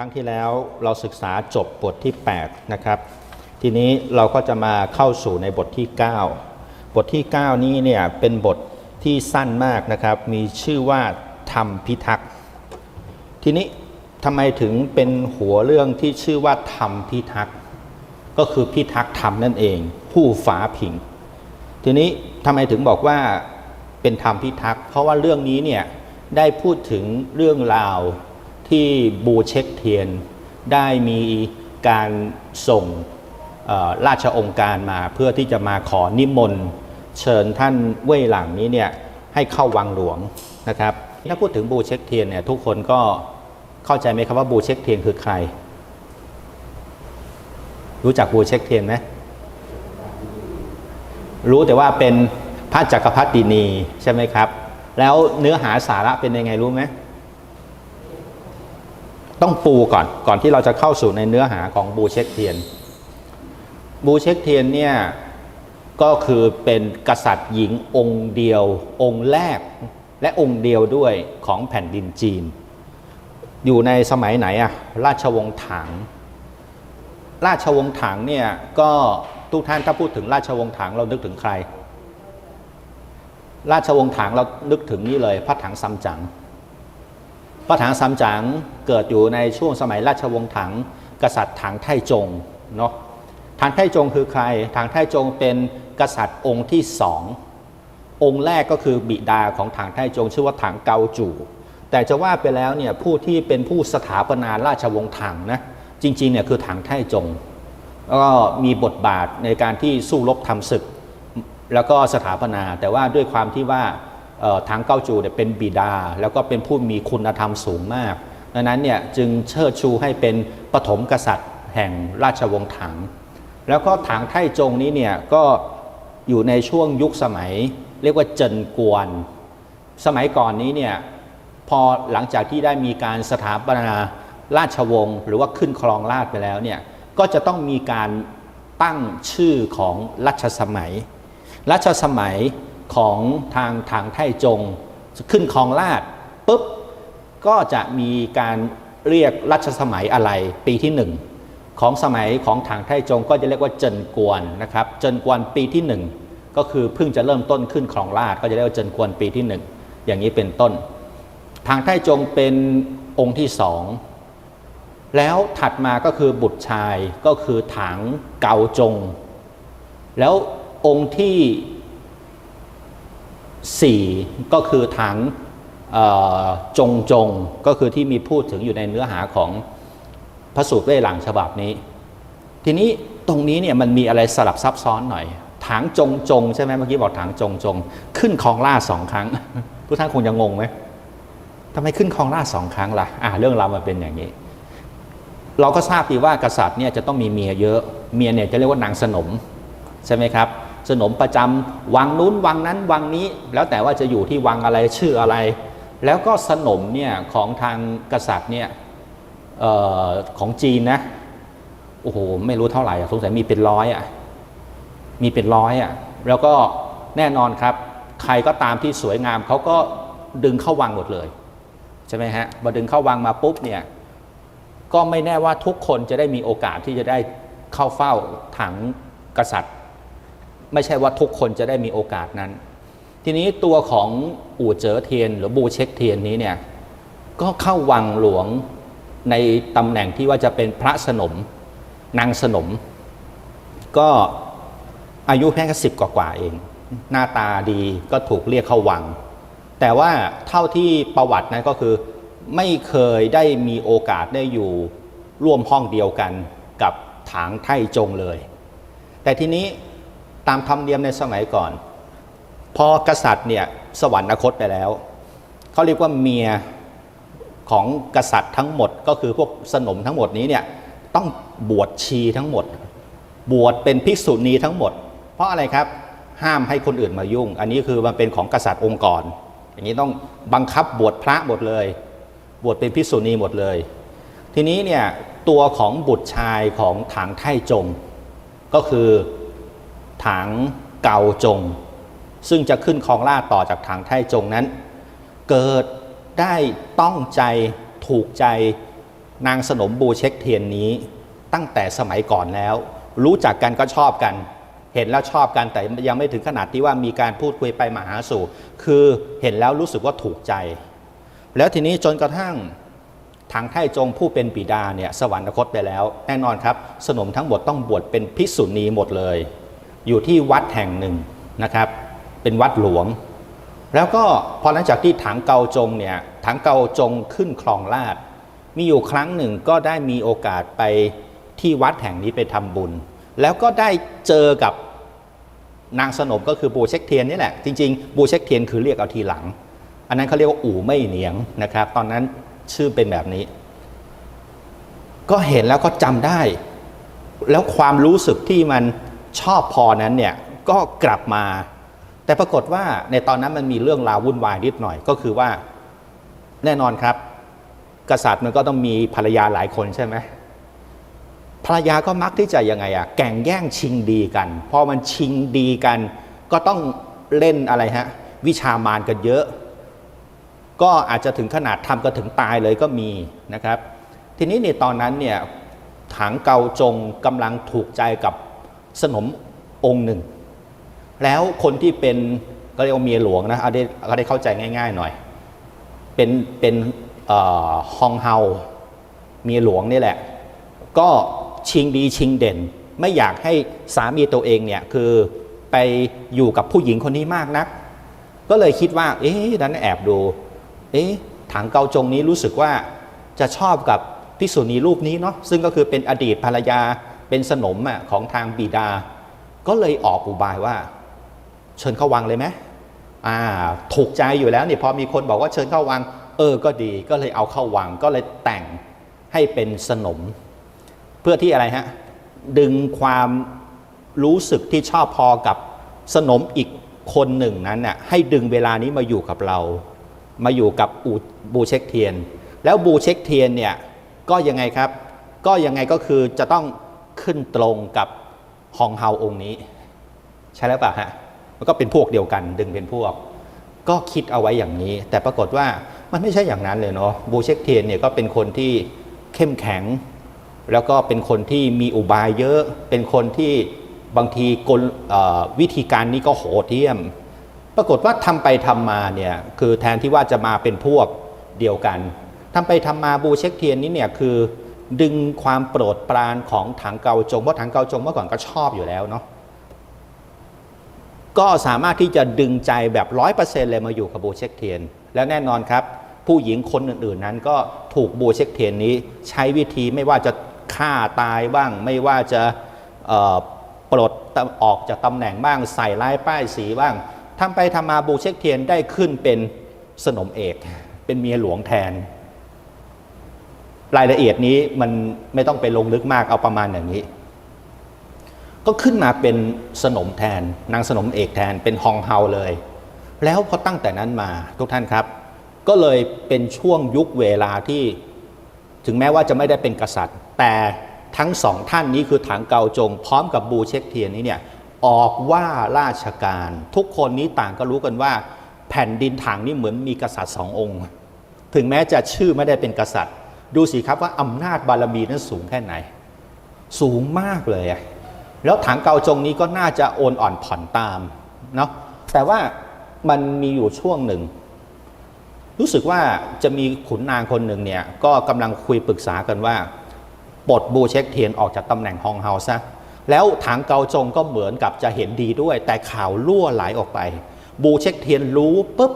ครั้งที่แล้วเราศึกษาจบบทที่ 8 นะครับ ทีนี้เราก็จะมาเข้าสู่ในบทที่ 9 บทที่ 9 นี้เนี่ยเป็นบทที่สั้นมากนะครับ มีชื่อว่าธรรมพิทักษ์ ทีนี้ทำไมถึงเป็นหัวเรื่องที่ชื่อว่าธรรมพิทักษ์ ก็คือพิทักษ์ธรรมนั่นเอง ผู้ฝาผิง ทีนี้ทำไมถึงบอกว่าเป็นธรรมพิทักษ์ เพราะว่าเรื่องนี้เนี่ยได้พูดถึงเรื่องราว ที่บูเช็คเทียน ได้มีการส่งราชองค์การมาเพื่อที่จะมาขอนิมนต์เชิญท่านเว่ยหลังนี้เนี่ยให้เข้าวังหลวงนะครับถ้าพูดถึงบูเช็คเทียนเนี่ยทุกคนก็เข้าใจไหมครับว่าบูเช็คเทียนคือใคร รู้จักบูเช็คเทียนไหมรู้แต่ว่าเป็นพระจักรพรรดินีใช่ไหมครับ แล้วเนื้อหาสาระเป็นยังไงรู้ไหม ต้องปูก่อนก่อนที่เราจะเข้าสู่ในเนื้อหาของบูเช็คเทียน บูเช็คเทียนเนี่ยก็คือเป็นกษัตริย์หญิงองค์เดียว องค์แรก และองค์เดียวด้วยของแผ่นดินจีน อยู่ในสมัยไหนอะราชวงศ์ถัง ราชวงศ์ถังเนี่ยก็ทุกท่านถ้าพูดถึงราชวงศ์ถังเรานึกถึงใคร ราชวงศ์ถังเรานึกถึงนี่เลยพระถังซัมจั๋ง พระถังซัมจั๋งเกิดอยู่ในช่วงสมัยราชวงศ์ถังกษัตริย์ถังไทจงเนาะถังไทจงคือใครถังไทจงเป็นกษัตริย์องค์ที่สององค์แรกก็คือบิดาของถังไทจง ชื่อว่าถังเกาจู่แต่จะว่าไปแล้วเนี่ยผู้ที่เป็นผู้สถาปนาราชวงศ์ถังนะจริงๆเนี่ยคือถังไทจงแล้วก็มีบทบาทในการที่สู้รบทำศึก แล้วก็สถาปนาแต่ว่าด้วยความที่ว่า ทางเก้าจูเนี่ยเป็นบิดา แล้วก็เป็นผู้มีคุณธรรมสูงมากดังนั้นเนี่ยจึงเชิดชูให้เป็นปฐมกษัตริย์แห่งราชวงศ์ถัง แล้วก็ถังไทจงนี้เนี่ยก็อยู่ในช่วงยุคสมัย เรียกว่าเจินกวน สมัยก่อนนี้เนี่ยพอหลังจากที่ได้มีการสถาปนาราชวงศ์หรือว่าขึ้นครองราชไปแล้วเนี่ยก็จะต้องมีการตั้งชื่อของรัชสมัย รัชสมัย ของทางทางไทจง ขึ้นครองราชย์ปุ๊บก็จะมีการเรียกรัชสมัยอะไรปีที่หนึ่งของสมัยของทางไทจงก็จะเรียกว่าเจินกวนนะครับเจินกวนปีที่หนึ่งก็คือเพิ่งจะเริ่มต้นขึ้นครองราชย์ก็จะเรียกว่าเจินกวนปีที่หนึ่งอย่างนี้เป็นต้น ทางไทจงเป็นองค์ที่สองแล้วถัดมาก็คือบุตรชายก็คือถังเกาจง แล้วองค์ที่ สี่ก็คือถังจงจงก็คือที่มีพูดถึงอยู่ในเนื้อหาของพระสูตรเว่หลังฉบับนี้ ทีนี้ตรงนี้เนี่ยมันมีอะไรสลับซับซ้อนหน่อยถังจงจงใช่ไหมเมื่อกี้บอกถังจงจง ขึ้นคลองล่าสองครั้งทุกท่านคงจะงงไหมทำไมขึ้นคลองล่าสองครั้งล่ะอ่าเรื่องราวมันเป็นอย่างนี้ เราก็ทราบดีว่ากษัตริย์เนี่ยจะต้องมีเมียเยอะ เมียเนี่ยจะเรียกว่านางสนมใช่ไหมครับ สนมประจำวังนู้นวังนั้นวังนี้ แล้วแต่ว่าจะอยู่ที่วังอะไรชื่ออะไร แล้วก็สนมเนี่ยของทางกษัตริย์เนี่ยออของจีนนะโอ้โหไม่รู้เท่าไหร่สงสัยมีเป็นร้อยอะมีเป็นร้อยอะแล้วก็แน่นอนครับ ใครก็ตามที่สวยงามเขาก็ดึงเข้าวังหมดเลยใช่ไหมฮะพอดึงเข้าวังมาปุ๊บเนี่ยก็ไม่แน่ว่าทุกคนจะได้มีโอกาสที่จะได้เข้าเฝ้าถังกษัตริย์ ไม่ใช่ว่าทุกคนจะได้มีโอกาสนั้น ทีนี้ตัวของอู่เจ๋อเทียน หรือบูเช็คเทียนนี้เนี่ยก็เข้าวังหลวงในตำแหน่งที่ว่าจะเป็นพระสนมนางสนม ก็อายุแค่สิบกว่าๆเอง หน้าตาดีก็ถูกเรียกเข้าวัง แต่ว่าเท่าที่ประวัตินั้นก็คือไม่เคยได้มีโอกาสได้อยู่ร่วมห้องเดียวกันกับถางไท่จงเลย แต่ทีนี้ ตามธรรมเนียมในสมัยก่อน พอกษัตริย์เนี่ยสวรรคตไปแล้วเขาเรียกว่าเมียของกษัตริย์ทั้งหมดก็คือพวกสนมทั้งหมดนี้เนี่ยต้องบวชชีทั้งหมด บวชเป็นภิกษุณีทั้งหมด เพราะอะไรครับห้ามให้คนอื่นมายุ่ง อันนี้คือมันเป็นของกษัตริย์องค์กร อย่างนี้ต้องบังคับบวชพระหมดเลย บวชเป็นภิกษุณีหมดเลย ทีนี้เนี่ยตัวของบุตรชายของถังไท่จง ก็คือ ถังเกาจง ซึ่งจะขึ้นครองราชย์ต่อจากถังไทจงนั้น เกิดได้ต้องใจถูกใจนางสนมบูเช็คเทียนนี้ ตั้งแต่สมัยก่อนแล้ว รู้จักกันก็ชอบกัน เห็นแล้วชอบกันแต่ยังไม่ถึงขนาดที่ว่ามีการพูดคุยไปมาหาสู่ คือเห็นแล้วรู้สึกว่าถูกใจ แล้วทีนี้จนกระทั่งถังไท่จงผู้เป็นบิดาเนี่ยสวรรคตไปแล้ว แน่นอนครับ สนมทั้งหมดต้องบวชเป็นภิกษุณีหมดเลย อยู่ที่วัดแห่งหนึ่งนะครับ เป็นวัดหลวง แล้วก็พอหลังจากที่ถังเกาจงเนี่ยถังเกาจงขึ้นคลองลาด มีอยู่ครั้งหนึ่งก็ได้มีโอกาสไปที่วัดแห่งนี้ไปทำบุญ แล้วก็ได้เจอกับนางสนมก็คือบูเช็คเทียนนี่แหละ จริงๆบูเช็คเทียนคือเรียกเอาทีหลัง อันนั้นเขาเรียกว่าอู่ไม่เหนียงนะครับ ตอนนั้นชื่อเป็นแบบนี้ ก็เห็นแล้วก็จำได้ แล้วความรู้สึกที่มัน ชอบพอนั้นเนี่ยก็กลับมา แต่ปรากฏว่าในตอนนั้นมันมีเรื่องราววุ่นวายนิดหน่อยก็คือว่าแน่นอนครับ กษัตริย์มันก็ต้องมีภรรยาหลายคนใช่ไหมภรรยาก็มักที่จะยังไงอะแก่งแย่งชิงดีกันพอมันชิงดีกัน ก็ต้องเล่นอะไรฮะวิชามารกันเยอะ ก็อาจจะถึงขนาดทำกันถึงตายเลยก็มีนะครับ ทีนี้ในตอนนั้นเนี่ยถังเกาจงกำลังถูกใจกับ สนมองค์หนึ่ง แล้วคนที่เป็นก็เรียกว่าเมียหลวงนะเอาได้เอาได้เข้าใจง่ายๆหน่อย เป็นเป็นฮองเฮาเมียหลวงนี่แหละ ก็ชิงดีชิงเด่น ไม่อยากให้สามีตัวเองเนี่ยคือไปอยู่กับผู้หญิงคนนี้มากนัก ก็เลยคิดว่า เอ๊ะนั้นแอบดู เอ๊ะถังเกาจงนี้รู้สึกว่าจะชอบกับภิกษุณีรูปนี้เนาะซึ่งก็คือเป็นอดีตภรรยา เป็นสนมอะของทางบิดา ก็เลยออกอุบายว่า เชิญเข้าวังเลยไหมอ่าถูกใจอยู่แล้วนี่พอมีคนบอกว่าเชิญเข้าวัง เออก็ดีก็เลยเอาเข้าวังก็เลยแต่งให้เป็นสนม เพื่อที่อะไรฮะดึงความรู้สึกที่ชอบพอกับสนมอีกคนหนึ่งนั้นน่ะให้ดึงเวลานี้มาอยู่กับเรา มาอยู่กับอูบูเช็คเทียน แล้วบูเช็คเทียนเนี่ยก็ยังไงครับ ก็ยังไงก็คือจะต้อง ขึ้นตรงกับฮองเฮาองค์นี้ ใช่แล้วป่ะฮะมันก็เป็นพวกเดียวกันดึงเป็นพวก ก็คิดเอาไว้อย่างนี้ แต่ปรากฏว่ามันไม่ใช่อย่างนั้นเลยเนาะบูเชคเทียนเนี่ยก็เป็นคนที่เข้มแข็ง แล้วก็เป็นคนที่มีอุบายเยอะ เป็นคนที่บางทีกลวิธีการนี้ก็โหดเหี้ยม ปรากฏว่าทำไปทำมาเนี่ยคือแทนที่ว่าจะมาเป็นพวกเดียวกันทำไปทำมาบูเชคเทียนนี้เนี่ยคือ ดึงความโปรดปรานของถังเกาจงเพราะถังเกาจงเมื่อก่อนก็ชอบอยู่แล้วเนาะก็สามารถที่จะดึงใจแบบร้อยเปอร์เซ็นต์เลยมาอยู่กับบูเช็คเทียน แล้วแน่นอนครับ ผู้หญิงคนอื่นๆนั้นก็ถูกบูเช็คเทียนนี้ ใช้วิธีไม่ว่าจะฆ่าตายบ้าง ไม่ว่าจะปลดออกจากตำแหน่งบ้าง ใส่ร้ายป้ายสีบ้างทำไปทำมาบูเช็คเทียนได้ขึ้นเป็นสนมเอก เป็นเมียหลวงแทน รายละเอียดนี้มันไม่ต้องไปลงลึกมากเอาประมาณอย่างนี้ ก็ขึ้นมาเป็นสนมแทน นางสนมเอกแทนเป็นฮองเฮาเลย แล้วพอตั้งแต่นั้นมาทุกท่านครับ ก็เลยเป็นช่วงยุคเวลาที่ถึงแม้ว่าจะไม่ได้เป็นกษัตริย์ แต่ทั้งสองท่านนี้คือถังเกาจง พร้อมกับบูเช็คเทียนนี้เนี่ยออกว่าราชการ ทุกคนนี้ต่างก็รู้กันว่า แผ่นดินถังนี่เหมือนมีกษัตริย์สององค์ ถึงแม้จะชื่อไม่ได้เป็นกษัตริย์ ดูสิครับว่าอำนาจบารมีนั้นสูงแค่ไหน สูงมากเลย แล้วถังเกาจงนี้ก็น่าจะโอนอ่อนผ่อนตามเนาะแต่ว่ามันมีอยู่ช่วงหนึ่ง รู้สึกว่าจะมีขุนนางคนหนึ่งเนี่ยก็กำลังคุยปรึกษากันว่าปลดบูเช็คเทียนออกจากตำแหน่งฮองเฮาซะแล้วถังเกาจงก็เหมือนกับจะเห็นดีด้วย แต่ข่าวล่วไหลออกไป บูเช็คเทียนรู้ปุ๊บ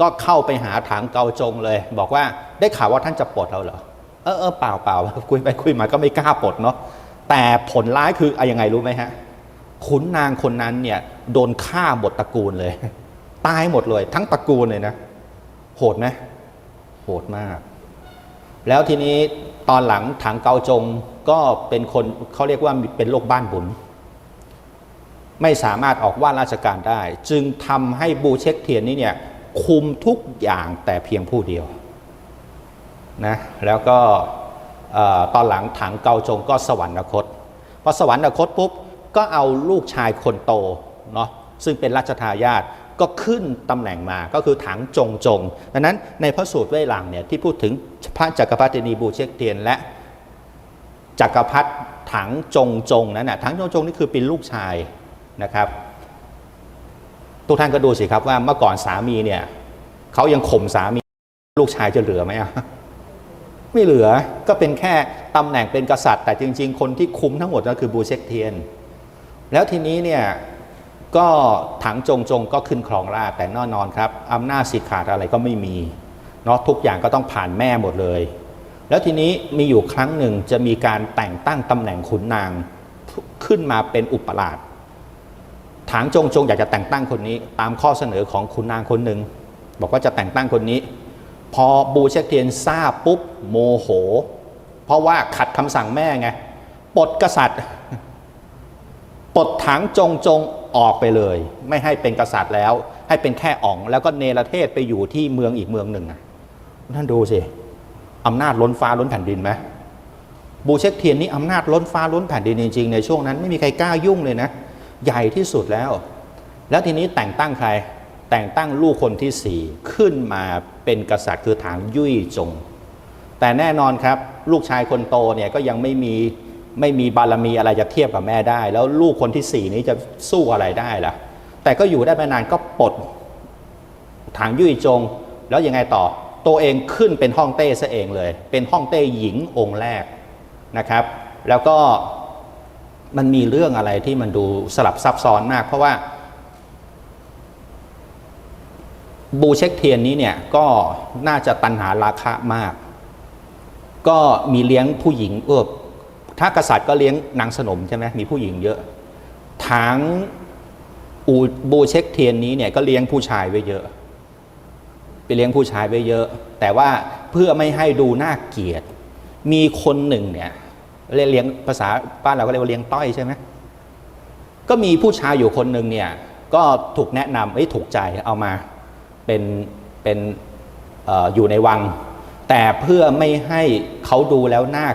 ก็เข้าไปหาถังเกาจงเลย บอกว่าได้ข่าวว่าท่านจะปลดเราเหรอ เออเออเปล่าเปล่าคุยไปคุยมาก็ไม่กล้าปลดเนาะแต่ผลร้ายคืออะไรยังไงรู้ไหมฮะขุนนางคนนั้นเนี่ยโดนฆ่าหมดตระกูลเลย ตายหมดเลย ทั้งตระกูลเลยนะ โหดไหมโหดมาก แล้วทีนี้ตอนหลังถังเกาจงก็เป็นคนเขาเรียกว่าเป็นโรคบ้านบุญ ไม่สามารถออกว่าราชการได้ จึงทำให้บูเช็คเทียนนี้เนี่ยคุมทุกอย่างแต่เพียงผู้เดียว นะแล้วก็ตอนหลังถังเกาจงก็สวรรคตพอสวรรคตปุ๊บก็เอาลูกชายคนโตเนาะซึ่งเป็นราชทายาทก็ขึ้นตำแหน่งมาก็คือถังจงจงดังนั้นในพระสูตรเว่ยหลังเนี่ยที่พูดถึงพระจักรพรรดินีบูเช็คเทียนและจักรพรรดิถังจงจงนั้นนะถังจงจงนี่คือเป็นลูกชายนะครับทุกท่านก็ดูสิครับว่าเมื่อก่อนสามีเนี่ยเขายังข่มสามีลูกชายจะเหลือไหมอะ ไม่เหลือก็เป็นแค่ตำแหน่งเป็นกษัตริย์ แต่จริง ๆ คนที่คุมทั้งหมดก็คือบูเชกเทียน แล้วทีนี้เนี่ยก็ถังจงจงก็ขึ้นครองราชแต่แน่นอนครับอำนาจสิทธิ์ขาดอะไรก็ไม่มีเนาะทุกอย่างก็ต้องผ่านแม่หมดเลย แล้วทีนี้มีอยู่ครั้งหนึ่งจะมีการแต่งตั้งตำแหน่งขุนนางขึ้นมาเป็นอุปราชถางจงจงอยากจะแต่งตั้งคนนี้ ตามข้อเสนอของขุนนางคนหนึ่งบอกว่าจะแต่งตั้งคนนี้ พอบูเชกเทียนทราบปุ๊บโมโห เพราะว่าขัดคำสั่งแม่ไงปลดกษัตริย์ปลดถางจงจงออกไปเลย ไม่ให้เป็นกษัตริย์แล้ว ให้เป็นแค่อ่อง แล้วก็เนรเทศไปอยู่ที่เมืองอีกเมืองหนึ่งท่านดูสิอำนาจล้นฟ้าล้นแผ่นดินไหมบูเช็คเทียนนี่อำนาจล้นฟ้าล้นแผ่นดินจริงๆในช่วงนั้นไม่มีใครกล้ายุ่งเลยนะ ใหญ่ที่สุดแล้ว แล้วทีนี้แต่งตั้งใคร แต่งตั้งลูกคนที่สี่ขึ้นมาเป็นกษัตริย์คือถางยุ่ยจง แต่แน่นอนครับลูกชายคนโตเนี่ยก็ยังไม่มีไม่มีบารมีอะไรจะเทียบกับแม่ได้ แล้วลูกคนที่สี่นี้จะสู้อะไรได้ล่ะ แต่ก็อยู่ได้ไม่นานก็ปลดถางยุ่ยจง แล้วยังไงต่อ ตัวเองขึ้นเป็นห้องเต้ซะเองเลย เป็นห้องเต้หญิงองค์แรกนะครับ แล้วก็มันมีเรื่องอะไรที่มันดูสลับซับซ้อนมาก เพราะว่า บูเช็คเทียนนี้เนี่ยก็น่าจะตันหาราคามาก ก็มีเลี้ยงผู้หญิงเออถ้ากษัตริย์ก็เลี้ยงนางสนมใช่ไหมมีผู้หญิงเยอะทางอูบูเช็คเทียนนี้เนี่ยก็เลี้ยงผู้ชายไว้เยอะ ไปเลี้ยงผู้ชายไว้เยอะ แต่ว่าเพื่อไม่ให้ดูน่าเกลียด มีคนหนึ่งเนี่ยเรียกเลี้ยงภาษาบ้านเราก็เรียกว่าเลี้ยงต้อยใช่ไหมก็มีผู้ชายอยู่คนหนึ่งเนี่ยก็ถูกแนะนำเอ้ยถูกใจเอามา เป็นเป็นอออยู่ในวัง แต่เพื่อไม่ให้เขาดูแล้วน่า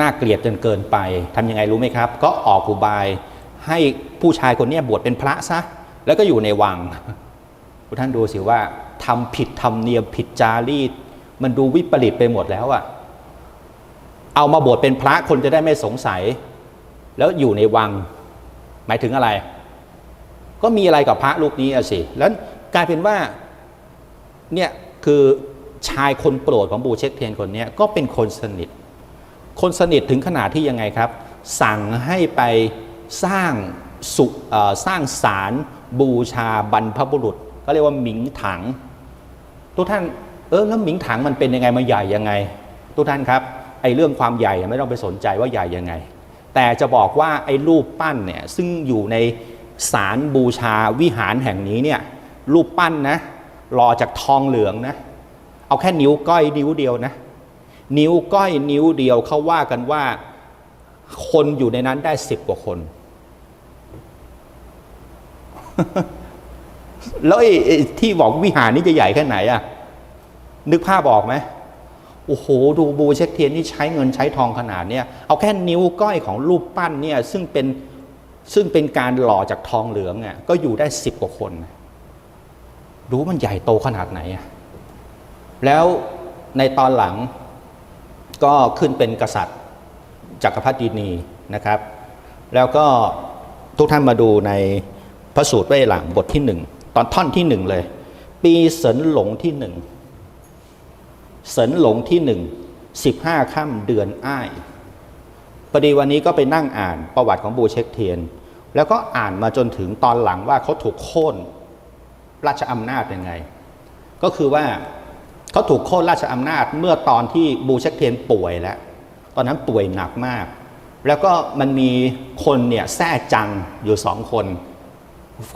น่าเกลียดจนเกินไปทำยังไงรู้ไหมครับ ก็ออกอุบายให้ผู้ชายคนนี้บวชเป็นพระซะแล้วก็อยู่ในวังทุกท่านดูสิว่าทำผิดทำเนียมผิดจารีต มันดูวิปริตไปหมดแล้วอะเอามาบวชเป็นพระคนจะได้ไม่สงสัย แล้วอยู่ในวัง หมายถึงอะไร ก็มีอะไรกับพระรูปนี้อะสิ แล้ว กลายเป็นว่าเนี่ยคือชายคนโปรดของบูเชคเทียนคนนี้ก็เป็นคนสนิท คนสนิทถึงขนาดที่ยังไงครับ สั่งให้ไปสร้างสุสร้างศาลบูชาบรรพบุรุษ ก็เรียกว่าหมิงถัง ทุกท่านเออแล้วหมิงถังมันเป็นยังไงมาใหญ่ยังไง ทุกท่านครับไอ้เรื่องความใหญ่ไม่ต้องไปสนใจว่าใหญ่ยังไง แต่จะบอกว่าไอ้รูปปั้นเนี่ยซึ่งอยู่ในศาลบูชาวิหารแห่งนี้เนี่ย รูปปั้นนะหล่อจากทองเหลืองนะ เอาแค่นิ้วก้อยนิ้วเดียวนะ นิ้วก้อยนิ้วเดียวเขาว่ากันว่า คนอยู่ในนั้นได้สิบกว่าคน แล้วไอ้ที่บอกวิหารนี้จะใหญ่แค่ไหนอะนึกภาพออกไหมโอ้โห ดูบูเช็คเทียนนี่ใช้เงินใช้ทองขนาดเนี้ยเอาแค่นิ้วก้อยของรูปปั้นเนี่ยซึ่งเป็นซึ่งเป็นการหล่อจากทองเหลืองอะก็อยู่ได้สิบกว่าคน ดูมันใหญ่โตขนาดไหนอะแล้วในตอนหลังก็ขึ้นเป็นกษัตริย์จักรพรรดินีนะครับ แล้วก็ทุกท่านมาดูในพระสูตรเว่ยหลังบทที่หนึ่งตอนท่อนที่หนึ่งเลย ปีเสนหลงที่หนึ่งเสนหลงที่หนึ่งสิบห้าค่ำเดือนอ้ายพอดีวันนี้ก็ไปนั่งอ่านประวัติของบูเช็คเทียน แล้วก็อ่านมาจนถึงตอนหลังว่าเขาถูกโค่น ราชอำนาจยังไง ก็คือว่าเขาถูกโค่นราชอำนาจเมื่อตอนที่บูเช็คเทียนป่วยแล้ว ตอนนั้นป่วยหนักมาก แล้วก็มันมีคนเนี่ยแท้จังอยู่สองคน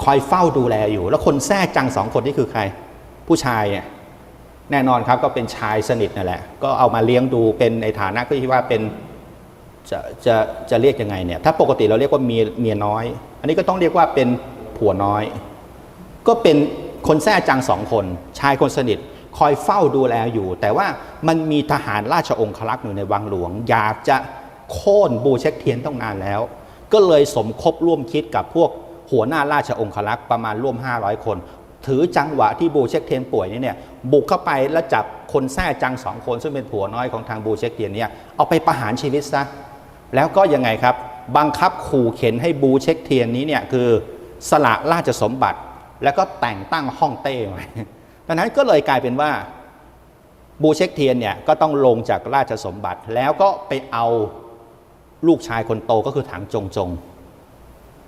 คอยเฝ้าดูแลอยู่ แล้วคนแท้จังสองคนนี่คือใคร ผู้ชายเนี่ยแน่นอนครับก็เป็นชายสนิทนั่นแหละ ก็เอามาเลี้ยงดูเป็นในฐานะก็ที่ว่าเป็นจะจะจะเรียกยังไงเนี่ยถ้าปกติเราเรียกว่าเมียเมียน้อย อันนี้ก็ต้องเรียกว่าเป็นผัวน้อย ก็เป็นคนแท้จังสองคน ชายคนสนิทคอยเฝ้าดูแลอยู่ แต่ว่ามันมีทหารราชองครักษ์อยู่ในวังหลวง อยากจะโค่นบูเช็คเทียนต้องนานแล้ว ก็เลยสมคบร่วมคิดกับพวกหัวหน้าราชองครักษ์ประมาณร่วม 500 คน ถือจังหวะที่บูเช็คเทียนป่วยนี่เนี่ยบุกเข้าไปแล้วจับคนแท้จังสองคน ซึ่งเป็นผัวน้อยของทางบูเช็คเทียนเนี่ยเอาไปประหารชีวิตซะแล้วก็ยังไงครับบังคับขู่เข็นให้บูเช็คเทียนนี้เนี่ยคือสละราชสมบัติ แล้วก็แต่งตั้งห้องเต้ไว้ดังนั้นก็เลยกลายเป็นว่าบูเช็คเทียนเนี่ยก็ต้องลงจากราชสมบัติแล้วก็ไปเอาลูกชายคนโตก็คือถังจงจง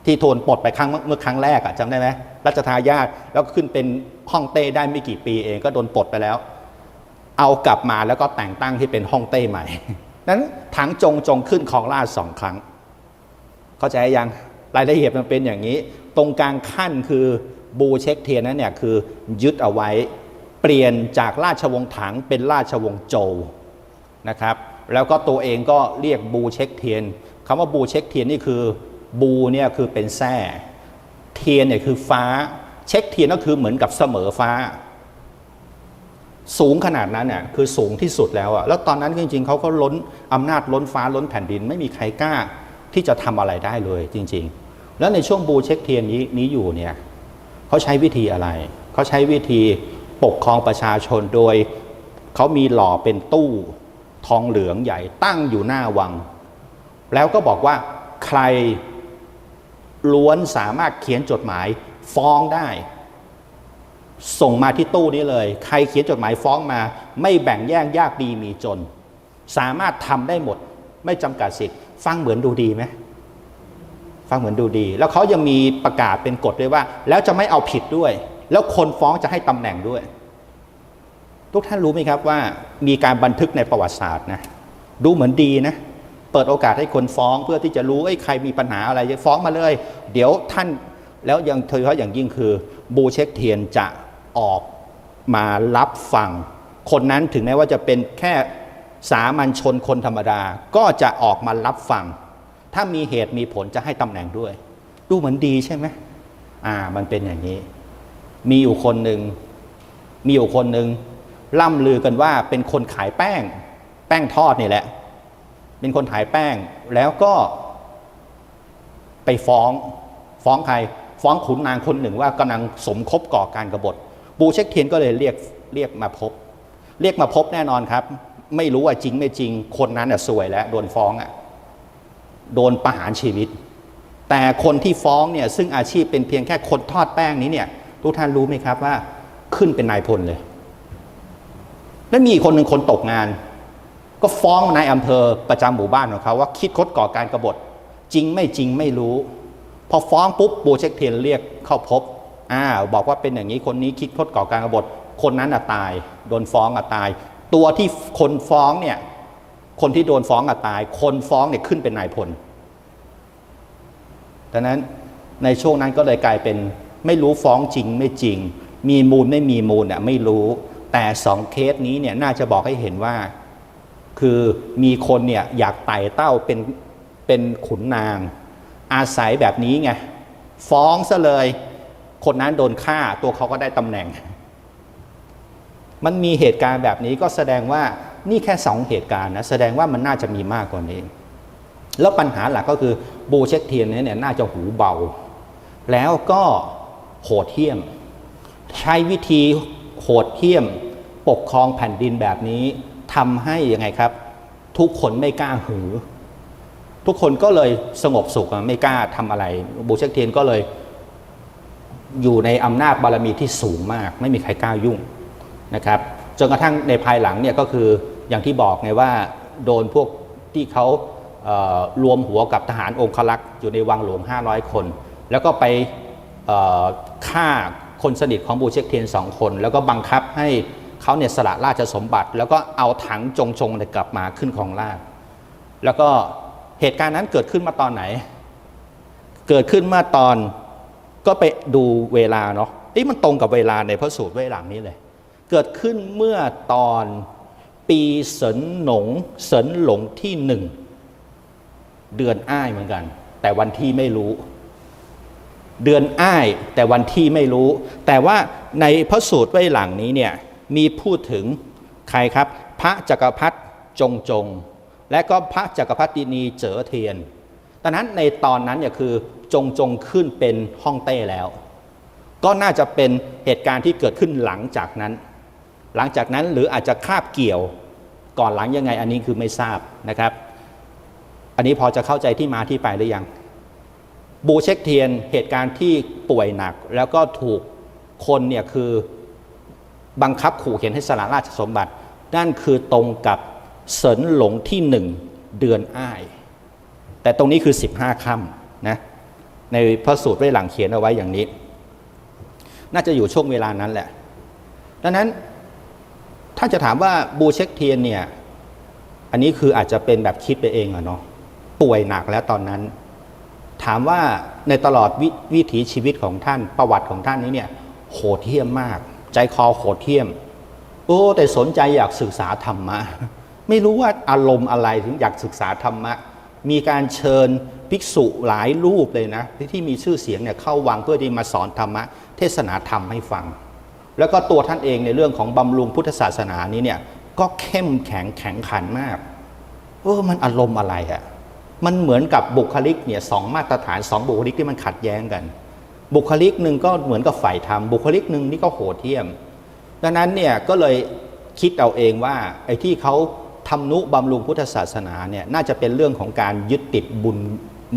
ที่โทนปลดไปครั้งเมื่อครั้งแรกอะจำได้ไหมรัชทายาทแล้วก็ขึ้นเป็นฮ่องเต้ได้ไม่กี่ปีเองก็โดนปลดไปแล้ว เอากลับมาแล้วก็แต่งตั้งที่เป็นฮ่องเต้ใหม่นั้นถังจงจงขึ้นของราชสองครั้ง เข้าใจยังรายละเอียดมันเป็นอย่างนี้ ตรงกลางขั้นคือ บูเช็คเทียนนั้นเนี่ยคือยึดเอาไว้เปลี่ยนจากราชวงศ์ถังเป็นราชวงศ์โจวนะครับแล้วก็ตัวเองก็เรียกบูเช็คเทียนคำว่าบูเช็คเทียนนี่คือบูเนี่ยคือเป็นแส้เทียนเนี่ยคือฟ้าเช็คเทียนก็คือเหมือนกับเสมอฟ้า สูงขนาดนั้นเนี่ยคือสูงที่สุดแล้วอะแล้วตอนนั้นจริง ๆเขาก็ล้นอำนาจล้นฟ้าล้นแผ่นดิน ไม่มีใครกล้าที่จะทำอะไรได้เลยจริง ๆ แล้วในช่วงบูเช็คเทียนนี้นี้อยู่เนี่ย เขาใช้วิธีอะไร เขาใช้วิธีปกครองประชาชนโดย เขามีหล่อเป็นตู้ทองเหลืองใหญ่ตั้งอยู่หน้าวัง แล้วก็บอกว่าใครล้วนสามารถเขียนจดหมายฟ้องได้ ส่งมาที่ตู้นี้เลย ใครเขียนจดหมายฟ้องมา ไม่แบ่งแยกยากดีมีจน สามารถทำได้หมด ไม่จำกัดสิทธิ์ฟังเหมือนดูดีไหม ฟังเหมือนดูดี แล้วเขายังมีประกาศเป็นกฎด้วยว่า แล้วจะไม่เอาผิดด้วย แล้วคนฟ้องจะให้ตำแหน่งด้วย ทุกท่านรู้ไหมครับว่ามีการบันทึกในประวัติศาสตร์นะดูเหมือนดีนะเปิดโอกาสให้คนฟ้องเพื่อที่จะรู้ไอ้ใครมีปัญหาอะไรฟ้องมาเลย เดี๋ยวท่านแล้วยังเธอเขาะอย่างยิ่งคือ บูเช็คเทียนจะออกมารับฟัง คนนั้นถึงแม้ว่าจะเป็นแค่สามัญชนคนธรรมดาก็จะออกมารับฟัง ถ้ามีเหตุมีผลจะให้ตำแหน่งด้วย ดูเหมือนดีใช่ไหมอ่า มันเป็นอย่างนี้ มีอยู่คนหนึ่ง มีอยู่คนหนึ่งล่ำลือกันว่าเป็นคนขายแป้ง แป้งทอดนี่แหละ เป็นคนขายแป้ง แล้วก็ ไปฟ้อง ฟ้องใคร ฟ้องขุนนางคนหนึ่งว่ากำลังสมคบก่อการกรบฏบูเช็คเทียนก็เลยเรียกเรียกมาพบ เรียกมาพบแน่นอนครับ ไม่รู้ว่าจริงไม่จริง คนนั้นอะสวยแล้วโดนฟ้องอะ โดนประหารชีวิต แต่คนที่ฟ้องเนี่ยซึ่งอาชีพเป็นเพียงแค่คนทอดแป้งนี้เนี่ยทุกท่านรู้ไหมครับว่าขึ้นเป็นนายพลเลย แล้วมีอีกคนหนึ่งคนตกงาน ก็ฟ้องนายอำเภอประจำหมู่บ้านของเขาว่าคิดคดก่อการกบฏจริงไม่จริงไม่รู้ พอฟ้องปุ๊บบูเช็คเทียนเรียกเข้าพบอ้าบอกว่าเป็นอย่างนี้คนนี้คิดคดก่อการกบฏคนนั้นอะตาย โดนฟ้องอะตาย ตัวที่คนฟ้องเนี่ย คนที่โดนฟ้องอะตาย คนฟ้องเนี่ยขึ้นเป็นนายพลดังนั้นในช่วงนั้นก็เลยกลายเป็นไม่รู้ฟ้องจริงไม่จริง มีมูลไม่มีมูลอะไม่รู้ แต่สองเคสนี้เนี่ยน่าจะบอกให้เห็นว่า คือมีคนเนี่ยอยากไต่เต้าเป็นเป็นขุนนาง อาศัยแบบนี้ไงฟ้องซะเลย คนนั้นโดนฆ่าตัวเขาก็ได้ตำแหน่ง มันมีเหตุการณ์แบบนี้ก็แสดงว่า นี่แค่สองเหตุการณ์นะแสดงว่ามันน่าจะมีมากกว่านี้ แล้วปัญหาหลักก็คือบูเช็คเทียนเนี่ยน่าจะหูเบา แล้วก็โหดเหี้ยม ใช้วิธีโหดเหี้ยม ปกครองแผ่นดินแบบนี้ทำให้ยังไงครับ ทุกคนไม่กล้าหือ ทุกคนก็เลยสงบสุขไม่กล้าทำอะไร บูเช็คเทียนก็เลยอยู่ในอำนาจบารมีที่สูงมาก ไม่มีใครกล้ายุ่งนะครับจนกระทั่งในภายหลังเนี่ยก็คือ อย่างที่บอกไงว่าโดนพวกที่เขารวมหัวกับทหารองครักษ์อยู่ในวังหลวง 500 คน แล้วก็ไปฆ่าคนสนิทของบูเช็คเทียนสองคน แล้วก็บังคับให้เขาเนี่ยสละราชสมบัติ แล้วก็เอาถังจงจงกลับมาขึ้นของราชแล้วก็เหตุการณ์นั้นเกิดขึ้นมาตอนไหน เกิดขึ้นเมื่อตอนก็ไปดูเวลาเนาะเอ้ยมันตรงกับเวลาในพระสูตรเวหลังนี้เลย เกิดขึ้นเมื่อตอน ปีเสินหนงเสินหลงที่หนึ่ง เดือนอ้ายเหมือนกัน แต่วันที่ไม่รู้ เดือนอ้ายแต่วันที่ไม่รู้ แต่ว่าในพระสูตรไว้หลังนี้เนี่ยมีพูดถึงใครครับ พระจักรพรรดิจงจง และก็พระจักรพรรดินีเจ๋อเทียนดังนั้นในตอนนั้นเนี่ยคือจงจงขึ้นเป็นฮ่องเต้แล้ว ก็น่าจะเป็นเหตุการณ์ที่เกิดขึ้นหลังจากนั้น หลังจากนั้นหรืออาจจะคาบเกี่ยวก่อนหลังยังไงอันนี้คือไม่ทราบนะครับ อันนี้พอจะเข้าใจที่มาที่ไปหรือยัง บูเช็คเทียนเหตุการณ์ที่ป่วยหนัก แล้วก็ถูกคนเนี่ยคือบังคับขู่เข็นให้สละราชสมบัติ นั่นคือตรงกับเสรินหลงที่หนึ่งเดือนอ้าย แต่ตรงนี้คือ 15ค่ำนะในพระสูตรไว้หลังเขียนเอาไว้อย่างนี้ น่าจะอยู่ช่วงเวลานั้นแหละ ดังนั้น ถ้าจะถามว่าบูเช็คเทียนเนี่ย อันนี้คืออาจจะเป็นแบบคิดไปเองอะเนาะป่วยหนักแล้วตอนนั้น ถามว่าในตลอดววิถีชีวิตของท่านประวัติของท่านนี้เนี่ย โหดเหี้ยมมาก ใจคอโหดเหี้ยม โอ้แต่สนใจอยากศึกษาธรรมะ ไม่รู้ว่าอารมณ์อะไรถึงอยากศึกษาธรรมะ มีการเชิญภิกษุหลายรูปเลยนะที่มีชื่อเสียงเนี่ยเข้าวังเพื่อที่มาสอนธรรมะ เทศนาธรรมให้ฟัง แล้วก็ตัวท่านเองในเรื่องของบำรุงพุทธศาสนานี้เนี่ยก็เข้มแข็งแข็งขันมากเออมันอารมณ์อะไรอะมันเหมือนกับบุคลิกเนี่ยสองมาตรฐานสองบุคลิกที่มันขัดแย้งกัน บุคลิกหนึ่งก็เหมือนกับฝ่ายธรรมบุคลิกหนึ่งนี่ก็โหดเหี้ยม ดังนั้นเนี่ยก็เลยคิดเอาเองว่าไอ้ที่เขาทำนุบำรุงพุทธศาสนาเนี่ยน่าจะเป็นเรื่องของการยึดติดบุญ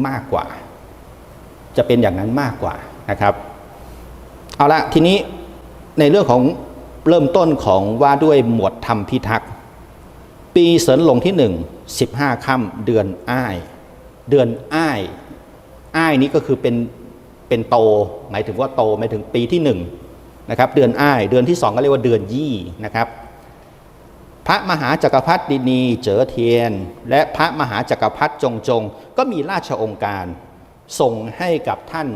มากกว่า จะเป็นอย่างนั้นมากกว่านะครับ เอาละทีนี้ เรื่องของเริ่มต้นของว่าด้วยหมวดธรรมพิทักษ์ปีเสรินหลงที่หนึ่งสิบห้าค่ำเดือนอ้าย เดือนอ้ายอ้ายนี้ก็คือเป็นเป็นโต หมายถึงว่าโตหมายถึงปีที่หนึ่งนะครับเดือนอ้ายเดือนที่สองก็เรียกว่าเดือนยี่นะครับพระมหาจักรพรรดินีเจอเทียน และพระมหาจักรพรรดิจงจง ก็มีราชองค์การ ส่งให้กับท่าน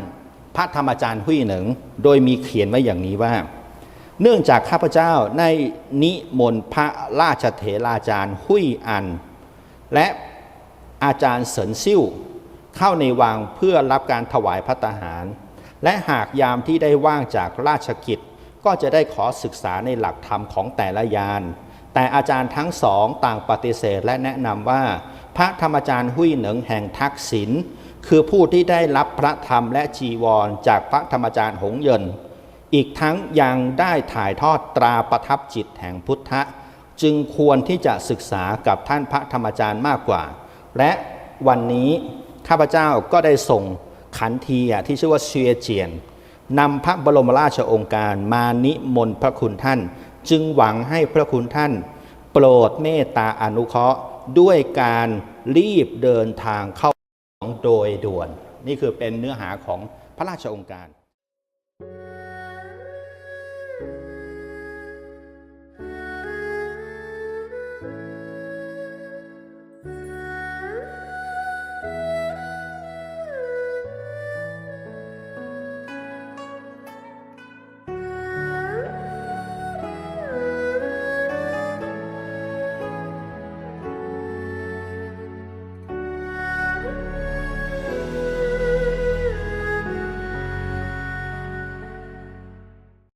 พระธรรมจารย์หุยหนิงโดยมีเขียนไว้อย่างนี้ว่า เนื่องจากข้าพเจ้าในนิมนต์พระราชเถราจารย์หุยอัน และอาจารย์เสินซิ่วเข้าในวังเพื่อรับการถวายพระตาหาร และหากยามที่ได้ว่างจากราชกิจ ก็จะได้ขอศึกษาในหลักธรรมของแต่ละยาน แต่อาจารย์ทั้งสองต่างปฏิเสธและแนะนำว่า พระธรรมอาจารย์หุยเหนิงแห่งทักษิณคือผู้ที่ได้รับพระธรรมและจีวรจากพระธรรมอาจารย์หงเยิน อีกทั้งยังได้ถ่ายทอดตราประทับจิตแห่งพุทธะ จึงควรที่จะศึกษากับท่านพระธรรมจารย์มากกว่า และวันนี้ข้าพเจ้าก็ได้ส่งขันทีที่ชื่อว่าเชียเจียนนำพระบรมราชโองการมานิมนต์พระคุณท่าน จึงหวังให้พระคุณท่าน โปรดเมตตาอนุเคราะห์ด้วยการรีบเดินทางเข้าโดยด่วน นี่คือเป็นเนื้อหาของพระราชองค์การ